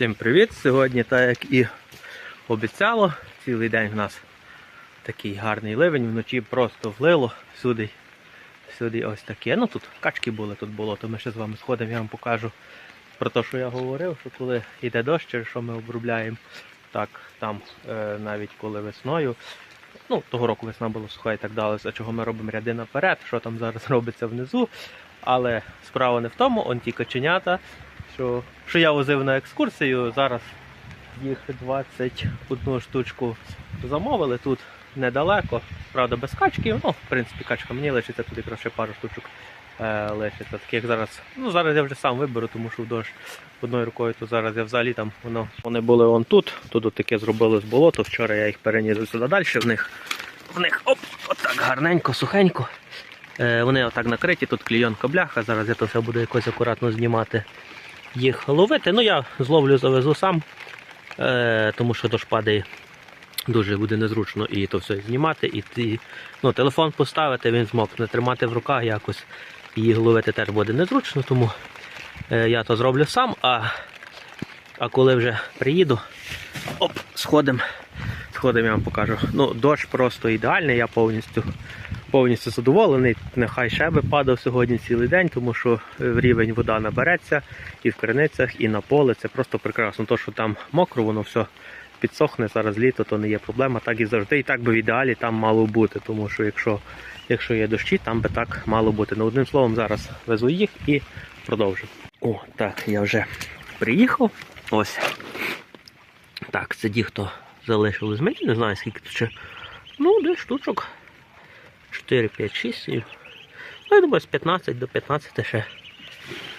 Всім привіт! Сьогодні, так як і обіцяло, цілий день в нас такий гарний ливень, вночі просто влило сюди. Сюди ось таке. Ну тут качки були, тут було, то ми ще з вами сходимо, я вам покажу про те, що я говорив, що коли йде дощ, через що ми обробляємо, так там е, навіть коли весною. Ну, того року весна була суха і так далі, за чого ми робимо ряди наперед, що там зараз робиться внизу. Але справа не в тому, он ті каченята, що, що я возив на екскурсію. Зараз їх 21 штучку замовили тут недалеко. Правда, без качки. Ну, в принципі, качка мені лишиться тут якраз ще пару штучок е, лишиться. Таких зараз. Ну, зараз я вже сам виберу, тому що в дощ одною рукою, то зараз я взагалі там воно. Вони були он тут. Тут таке зробили з болото. Вчора я їх переніс сюди далі. В них, в них оп, отак гарненько, сухенько. Е, вони отак накриті, тут клійонка бляха. Зараз я то все буду якось акуратно знімати їх ловити. Ну я зловлю, завезу сам, е, тому що дощ падає. Дуже буде незручно і то все знімати, і, і ну, телефон поставити, він змокне, тримати в руках якось їх ловити теж буде незручно, тому е, я то зроблю сам, а, а коли вже приїду, оп, сходимо, сходимо, я вам покажу. Ну, дощ просто ідеальний, я повністю повністю задоволений. Нехай ще би падав сьогодні цілий день, тому що в рівень вода набереться і в криницях, і на поле. Це просто прекрасно. То, що там мокро, воно все підсохне зараз літо, то не є проблема. Так і завжди. І так би в ідеалі там мало бути. Тому що якщо, якщо є дощі, там би так мало бути. Ну, одним словом, зараз везу їх і продовжу. О, так, я вже приїхав. Ось. Так, це ті, хто залишили з мене, не знаю скільки тут ще. Ну, десь штучок. 4, 5, 6, 7. Ну, я думаю, з 15 до 15 ще,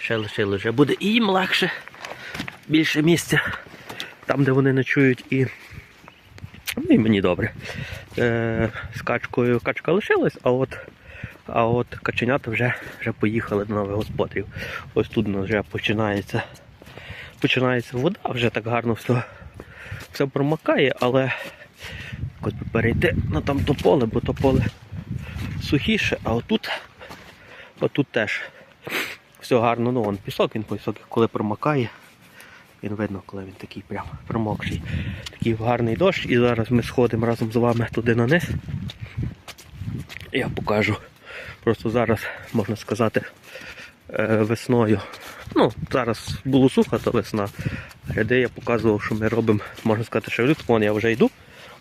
ще лишили. Вже буде і їм легше, більше місця. Там, де вони ночують, і, ну, і мені добре. Е, з качкою качка лишилась, а от, а от каченята вже, вже поїхали до нових господарів. Ось тут у нас вже починається, починається вода, вже так гарно все, все промокає, але якось би перейти на там то поле, бо то поле сухіше, а отут, отут теж все гарно, ну вон пісок, він пісок, коли промокає, він видно, коли він такий прям промокший. Такий гарний дощ. І зараз ми сходимо разом з вами туди на низ. Я покажу. Просто зараз, можна сказати, е, весною. Ну, зараз було сухо, то весна. Ряди я показував, що ми робимо, можна сказати, що люд. Вон я вже йду.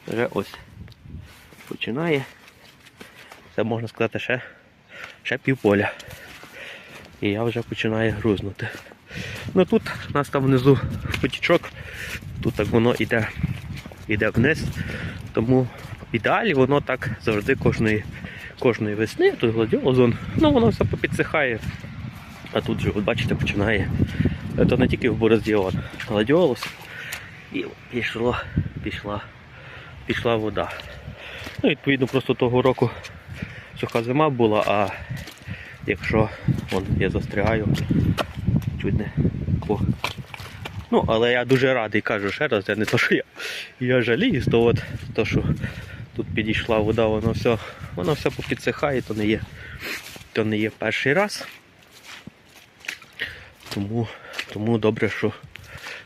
Вже ось починає. Це можна сказати ще, ще півполя. І я вже починаю грузнути. Ну тут у нас там внизу потічок, тут так воно йде, йде вниз. Тому в ідеалі воно так завжди кожної, кожної весни, тут гладіозон, ну воно все попідсихає. А тут же, от бачите, починає. Це не тільки в борозді, гладіолус. І пішло, пішла, пішла вода. Ну, відповідно, просто того року суха зима була, а якщо вон, я застрягаю, чуть не по. Ну, але я дуже радий, кажу ще раз, я не то, що я, я жалію, то от то, що тут підійшла вода, воно все, воно все попідсихає, то не є, то не є перший раз. Тому, тому добре, що,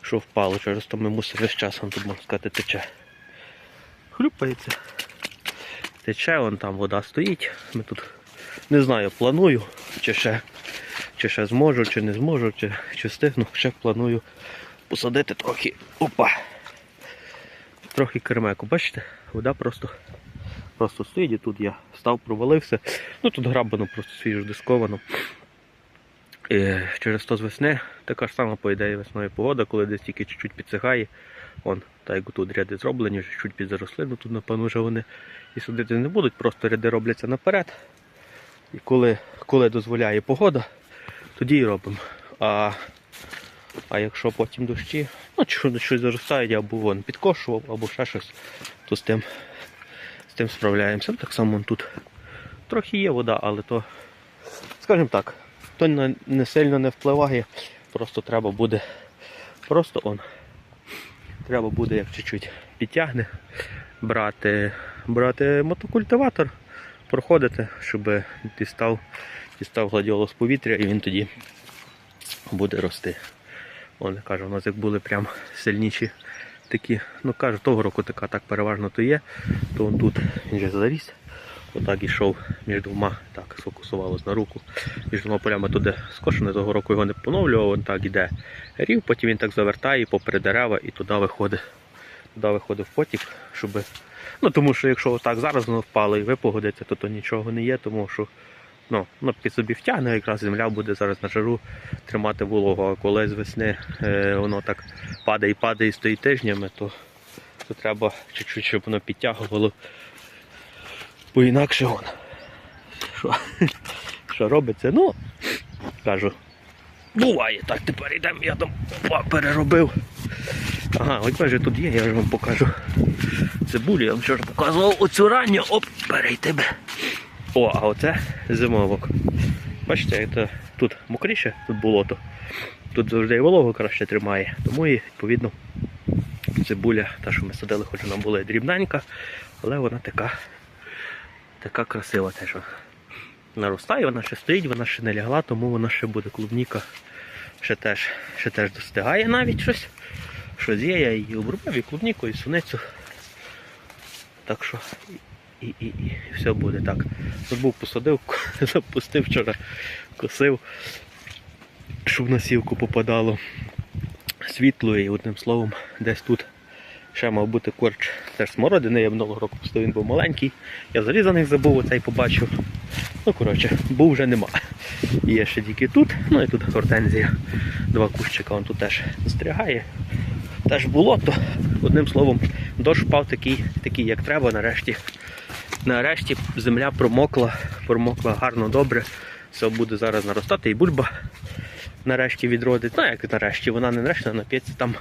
що впало. Через то ми мусимо весь час, тут можна сказати, тече. Хлюпається тече, вон там вода стоїть. Ми тут не знаю, планую, чи ще, чи ще зможу, чи не зможу, чи, чи встигну. Ще планую посадити трохи. Опа! Трохи кермеку. Бачите, вода просто просто стоїть і тут я став, провалився. Ну тут грабано, просто свіжо дисковано. І через то з весни така ж сама по ідеї весною погода, коли десь тільки чуть-чуть підсихає. Вон, так як тут ряди зроблені, вже чуть підзаросли, ну тут напевно вже вони і судити не будуть, просто ряди робляться наперед. І коли коли дозволяє погода, тоді і робимо. А а якщо потім дощі, ну чи щось заростають, або вон підкошував, або ще щось, то з тим з тим справляємося. Так само вон тут трохи є вода, але то, скажімо так, то не, сильно не впливає, просто треба буде просто он. Треба буде, як чуть-чуть підтягне, брати брати мотокультиватор, проходити, щоб дістав, дістав гладіолус повітря і він тоді буде рости. Вони каже, у нас як були прям сильніші такі, ну кажу, того року така так переважно то є, то он тут він же заріс. Отак ішов між двома, так сфокусувалось на руку. Між двома полями туди скошене, того року його не поновлював, він так іде рів, потім він так завертає попри дерева і туди виходить. Туди виходить в потік, щоб. Ну тому що якщо отак зараз воно впало і ви погодите, то, то нічого не є, тому що ну, ну, під собі втягне, якраз земля буде зараз на жару тримати вологу, а коли з весни е, воно так падає і падає і стоїть тижнями, то, то треба чуть-чуть, щоб воно підтягувало. Бо інакше воно. Що, що робиться? Ну, кажу, буває так, тепер йдемо, я там опа, переробив. Ага, ось майже тут є, я ж вам покажу цибулю, я вам вчора показував оцю ранню, оп, перейти би. О, а оце зимовок. Бачите, це, тут мокріше, тут болото. Тут завжди і волого краще тримає. Тому і відповідно цибуля, та, що ми садили, хоч вона була дрібненька, але вона така, така красива теж. Наростає, вона ще стоїть, вона ще не лягла, тому вона ще буде клубніка. Ще теж, ще теж достигає навіть щось. Щось є, я її обробив, і клубніку, і суницю. Так що і, і, і все буде так. Тут був посадив, запустив вчора, косив, щоб на сівку попадало світло і одним словом, десь тут ще мав бути корч теж смородини. Я минулого року пустив, він був маленький. Я зарізаний забув, оцей побачив. Ну, коротше, був вже нема. Є ще тільки тут, ну і тут гортензія. Два кущика, он тут теж застрягає. Теж було, то одним словом, дощ впав такий, такий, як треба, нарешті. Нарешті земля промокла, промокла гарно добре. Все буде зараз наростати і бульба нарешті відродить. Ну як нарешті, вона не нарешті нап'ється там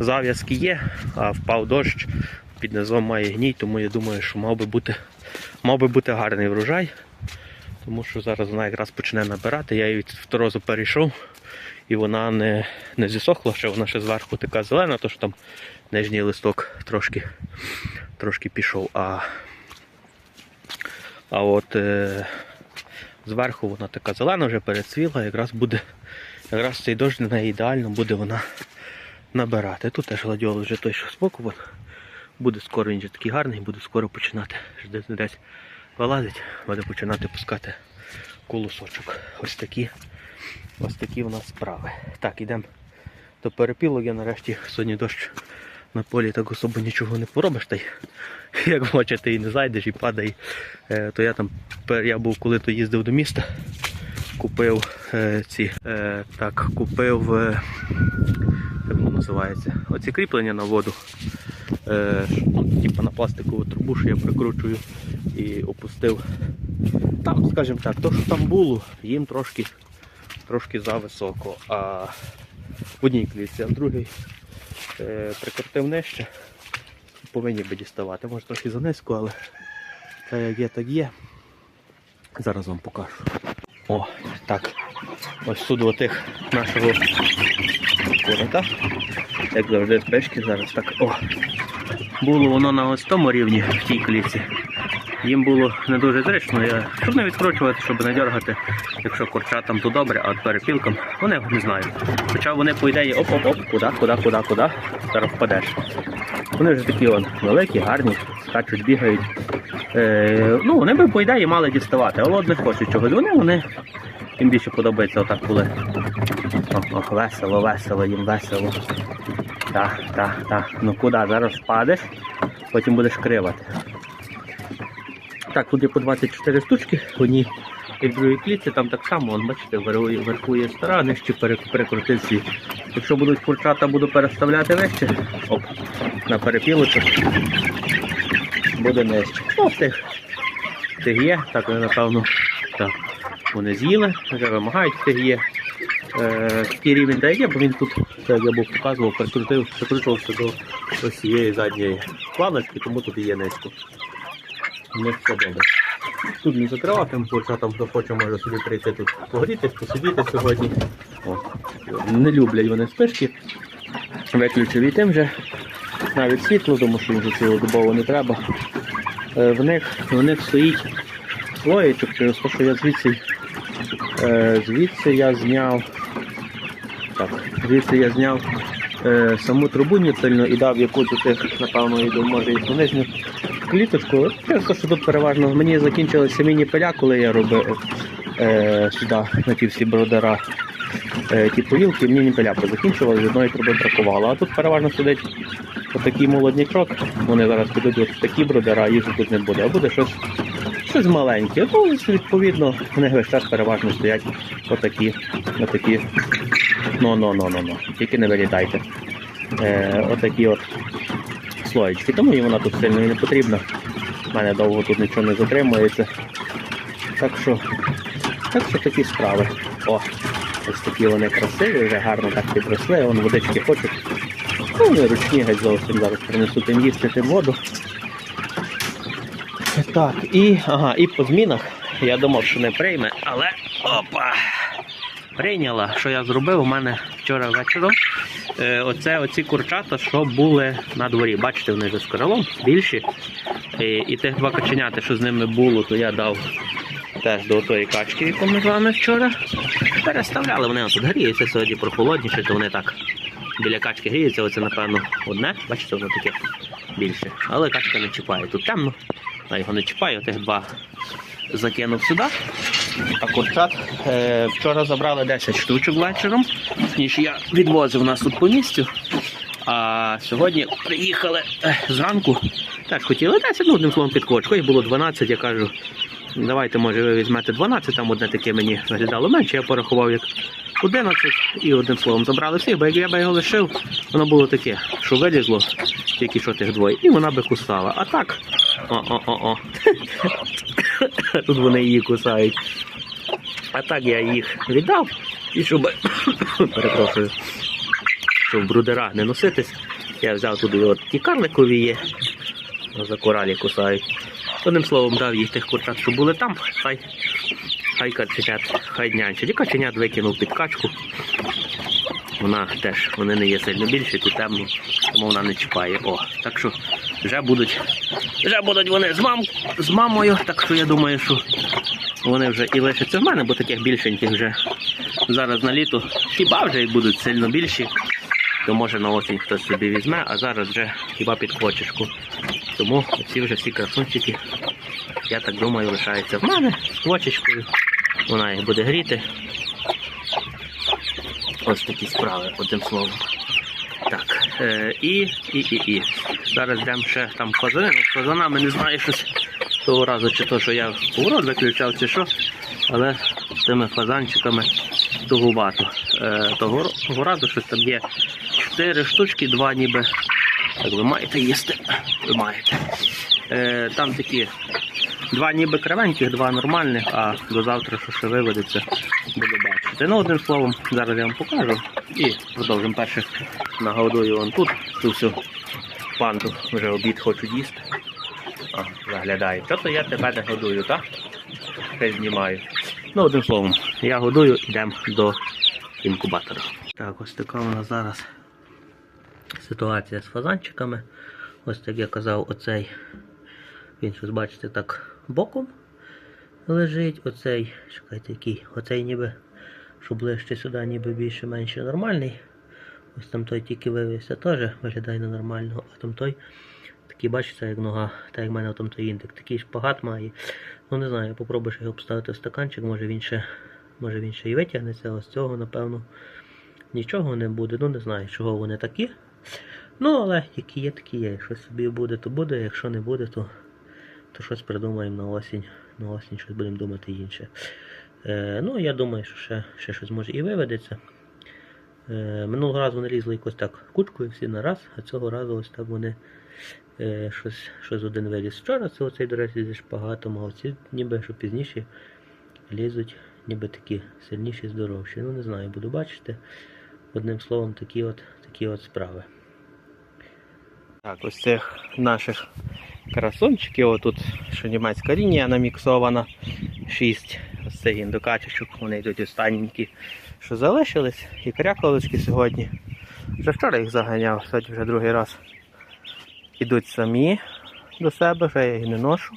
зав'язки є, а впав дощ, під низом має гній, тому я думаю, що мав би бути, мав би бути гарний врожай. Тому що зараз вона якраз почне набирати. Я її від фторозу перейшов і вона не, не зісохла, ще вона ще зверху така зелена, то що там нижній листок трошки, трошки пішов. А, а от е, зверху вона така зелена, вже перецвіла, якраз буде, якраз цей дощ на неї ідеально буде вона набирати. Тут теж гладіол вже той, що збоку, вон. буде скоро він вже такий гарний, буде скоро починати. Десь десь вилазить, буде починати пускати колосочок. Ось такі, ось такі в нас справи. Так, йдемо до перепілок. Я нарешті сьогодні дощ на полі так особо нічого не поробиш. Та й, як бачите, і не зайдеш, і падає. Е, то я там я був коли то їздив до міста, купив е, ці, е, так, купив, е, називається, оці кріплення на воду. Е, ну, типу на пластикову трубу, що я прикручую і опустив. Там, скажімо так, то, що там було, їм трошки, трошки зависоко, а в одній клітці, а в другій е, прикрутив нижче. Повинні би діставати. Може трохи занизько, але так як є, так є. Зараз вам покажу. О, так. Ось тут отих нашого корота. Як завжди пешки зараз так. О. Було воно на ось тому рівні в тій клітці. Їм було не дуже зручно, я, щоб не відкручувати, щоб не дергати, якщо курчатам то добре, а перепілкам вони не знаю. Хоча вони по ідеї оп-оп-оп, куди, куди, куди, куди, зараз впадеш. Вони вже такі он, великі, гарні, скачуть, бігають. Е, ну, вони би по ідеї мали діставати, але не хочуть чогось. Вони, вони їм більше подобається отак, коли ох, ох, весело, весело, їм весело. Так, так, так. Ну куди? Зараз впадеш, потім будеш кривати. Так, тут є по 24 штучки, в одній і в другій клітці, там так само, вон, бачите, вверху є- стара, нижче пере- перекрутив. Якщо будуть курчата, буду переставляти вище, оп, на перепілочок, буде нижче. Ну, тих, тих є, так напевно, так, вони з'їли, вже вимагають тих є. Е, такий рівень де є, бо він тут, як я був показував, прикрутив, прикручувався до ось цієї задньої планочки, тому тут є низько. Не все. Тут не закривати, там хто хоче, може собі прийти тут погрітись, посидіти сьогодні. О, не люблять вони спишки. Виключив і тим вже навіть світло, тому що їм цілодобово не треба. Е, В них, в них стоїть слоєчок через те, що я звідси, звідси я зняв. Так, звідси я зняв е, саму трубу ніцельну і дав якусь тих, напевно, йду, може і нижню кліточку. Просто що тут переважно мені закінчилися міні-пиля, коли я робив е, сюди на ті всі бродера. Е, ті поїлки, мені пиля позакінчували, з одної труби бракувало. А тут переважно сидить отакий молоднячок. Вони зараз підуть от такі бродера, їжі тут не буде, а буде щось, щось маленьке. Ну, відповідно, вони весь час переважно стоять отакі, отакі. Ну, ну, ну, ну, ну. Тільки не вилітайте. Е, отакі от слоєчки. Тому їм вона тут сильно і не потрібна. У мене довго тут нічого не затримується. Так що, так що такі справи. О, ось такі вони красиві, вже гарно так підросли, вон водички хочуть. Ну, вони ручні геть зовсім зараз принесуть їм їсти тим воду. Так, і, ага, і по змінах я думав, що не прийме, але опа! Прийняла, що я зробив у мене вчора вечором. Е, оце оці курчата, що були на дворі. Бачите, вони вже з королом більші. І, і тих два каченята, що з ними було, то я дав теж до тої качки, яку ми з вами вчора переставляли. Вони тут гріються сьогодні прохолодніше, то вони так біля качки гріються. Оце, напевно, одне. Бачите, воно таке більше. Але качка не чіпає. Тут темно, а його не чіпає, тих два закинув сюди. А курчат е, вчора забрали 10 штучок вечором, ніж я відвозив нас тут по місцю. А сьогодні приїхали е, зранку. Теж хотіли 10, ну одним словом під кочку. Їх було 12, я кажу, давайте, може, ви візьмете 12, там одне таке мені виглядало менше, я порахував як 11 і одним словом забрали всіх, бо як я би його лишив, воно було таке, що вилізло, тільки що тих двоє, і вона би кусала. А так, о-о-о-о. Тут вони її кусають. А так я їх віддав, і щоб перепрошую, щоб брудера не носитись, я взяв туди от ті карликові є, за коралі кусають. Одним словом, дав їх тих курчат, що були там, хай, хай каченят, хай днянчать. І каченят викинув під качку. Вона теж, вони не є сильно більші, тут темно, тому вона не чіпає. О, так що вже будуть, вже будуть вони з, мам, з мамою, так що я думаю, що вони вже і лишаться в мене, бо таких більшеньких вже зараз на літо. Хіба вже і будуть сильно більші, то може на осінь хтось собі візьме, а зараз вже хіба під кочечку. Тому ці вже всі красунчики, я так думаю, лишаються в мене з квочечкою. Вона їх буде гріти. Ось такі справи, одним словом. Так, е, і, і, і, і. Зараз йдемо ще там фазани. Ну, з не знаю щось того разу, чи то, що я поворот виключав, чи що. Але тими фазанчиками тугувато. Е, того, того разу щось там є 4 штучки, два ніби. Так, ви маєте їсти. Ви маєте. Е, там такі два ніби кривеньких, два нормальних, а до завтра, що ще виведеться, буду бачити. Ну, одним словом, зараз я вам покажу і продовжимо перше нагодую вон тут цю всю панду. Вже обід хочуть їсти. А, виглядає. Що то я тебе не годую, так? Ще знімаю. Ну, одним словом, я годую, йдемо до інкубатора. Так, ось така у нас зараз ситуація з фазанчиками. Ось так я казав, оцей, він щось бачите, так боком лежить. Оцей, чекайте, який, оцей ніби, що ближче сюди, ніби більше-менше нормальний. Ось там той тільки вивівся теж виглядає на нормального, а там той такий, бачите, як нога, так як в мене там той індик, такий шпагат має. Ну не знаю, попробуєш його поставити в стаканчик, може він ще, може він ще і витягнеться, а з цього, напевно, нічого не буде. Ну не знаю, чого вони такі. Ну, але які є, такі є. Якщо собі буде, то буде, якщо не буде, то, то щось придумаємо на осінь. На осінь щось будемо думати інше. Е, ну, я думаю, що ще, ще щось може і виведеться. Е, минулого разу вони лізли якось так кучкою всі на раз, а цього разу ось так вони е, щось, щось один виліз. Вчора це оцей, до речі, зі шпагатом, а оці ніби що пізніше лізуть, ніби такі сильніші, здоровші. Ну не знаю, буду бачити. Одним словом, такі от, такі от справи. Так, ось цих наших красунчиків, отут що німецька лінія наміксована. Шість ось цих індокачечок, вони йдуть останненькі, що залишились. І кряколочки сьогодні. Вже вчора їх заганяв, сьогодні вже другий раз ідуть самі до себе, вже я їх не ношу.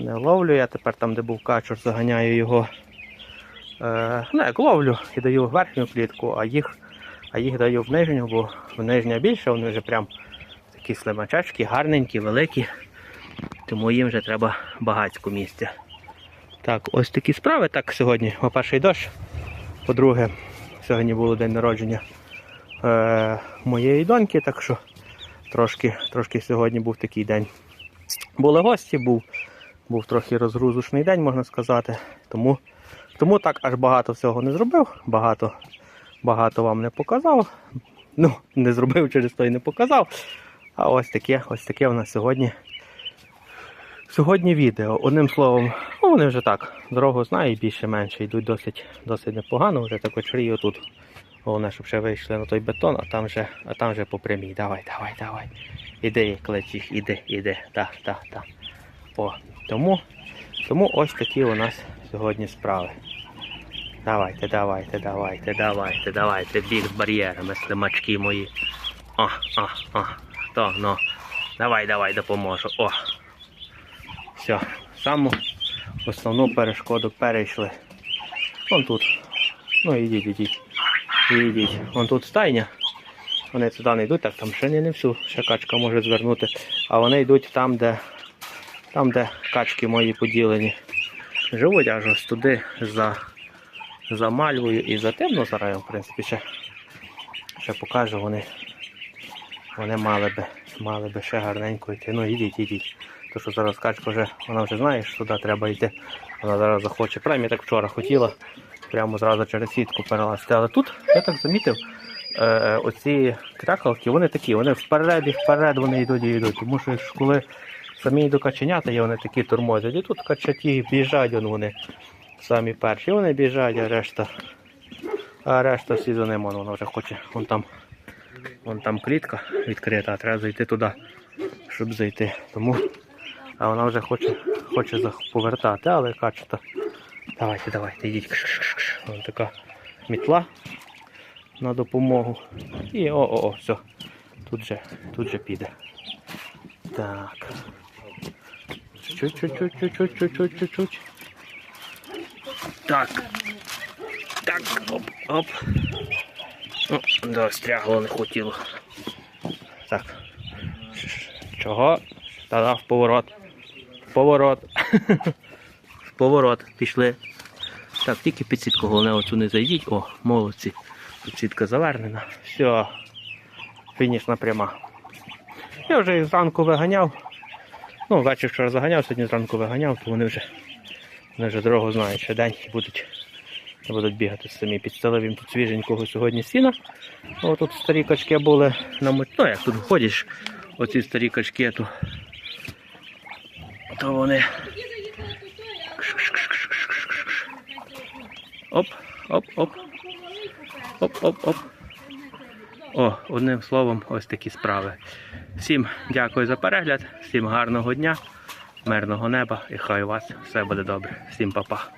Не ловлю, я тепер там, де був качур, заганяю його. Е, ну, як ловлю і даю верхню клітку, а їх А їх даю в нижню, бо в нижня більше, вони вже прям такі слимачачки, гарненькі, великі. Тому їм вже треба багатько місця. Так, ось такі справи. Так, сьогодні, по-перше, дощ. По-друге, сьогодні було день народження е, моєї доньки, так що трошки, трошки сьогодні був такий день. Були гості, був, був трохи розгрузочний день, можна сказати. Тому, тому так аж багато всього не зробив, багато, багато вам не показав. Ну, не зробив через то і не показав. А ось таке, ось таке у нас сьогодні. Сьогодні відео. Одним словом, ну вони вже так, дорогу знають більше-менше, йдуть досить, досить непогано, вже так очрію тут. Головне, щоб ще вийшли на той бетон, а там вже, а там вже по. Давай, давай, давай. Іди, клич їх, іди, іди. Так, так, так. О, тому, тому ось такі у нас сьогодні справи. Давайте, давайте, давайте, давайте, давайте. Біг з бар'єрами, слимачки мої. О, о, о. Хто? Ну. Давай, давай, допоможу. О. Все, саму основну перешкоду перейшли. Вон тут. Ну ідіть, ідіть. Ідіть. Вон тут стайня. Вони туди не йдуть, так там ще не, всю, ще качка може звернути. А вони йдуть там, де там, де качки мої поділені. Живуть аж ось туди за, за мальвою і за тим, ну зараз в принципі, ще, ще покажу, вони, вони мали би, мали би ще гарненько йти. Ну ідіть, ідіть. То що зараз качка вже, вона вже знає, що туди треба йти. Вона зараз захоче. Прямо я так вчора хотіла, прямо зразу через сітку перелазити. Але тут я так замітив, е, оці крякалки, вони такі, вони вперед і вперед вони йдуть і йдуть. Тому що коли самі йдуть каченята, є вони такі тормозять. І тут качаті біжать вони самі перші. Вони біжать, а решта. А решта всі за ним, вона вже хоче. Вон там, вон там клітка відкрита, а треба зайти туди, щоб зайти. Тому а вона вже хоче, хоче повертати, але качета. Давайте, давайте, йдіть. Вон така мітла на допомогу. І о-о-о, все. Тут же, тут же піде. Так. Чуть-чуть-чуть-чуть-чуть-чуть-чуть-чуть. Так. Так, оп, оп. Ну, да, стрягло не хотіло. Так. Чого? Та в поворот. Поворот. Поворот. Пішли. Так, тільки під сітку, головне оцю не зайдіть. О, молодці. Тут сітка завернена. Все. Фінішна пряма. Я вже їх зранку виганяв. Ну, ввечері вчора заганяв, сьогодні зранку виганяв, то вони вже, вони вже дорогу знають, що день будуть, будуть бігати самі. Підстелив їм тут свіженького сьогодні сіна. О, тут старі качки були на Ну, як тут ходиш, оці старі качки, то, то вони. Оп, оп, оп. Оп, оп, оп. О, одним словом, ось такі справи. Всім дякую за перегляд, всім гарного дня, мирного неба і хай у вас все буде добре. Всім па-па.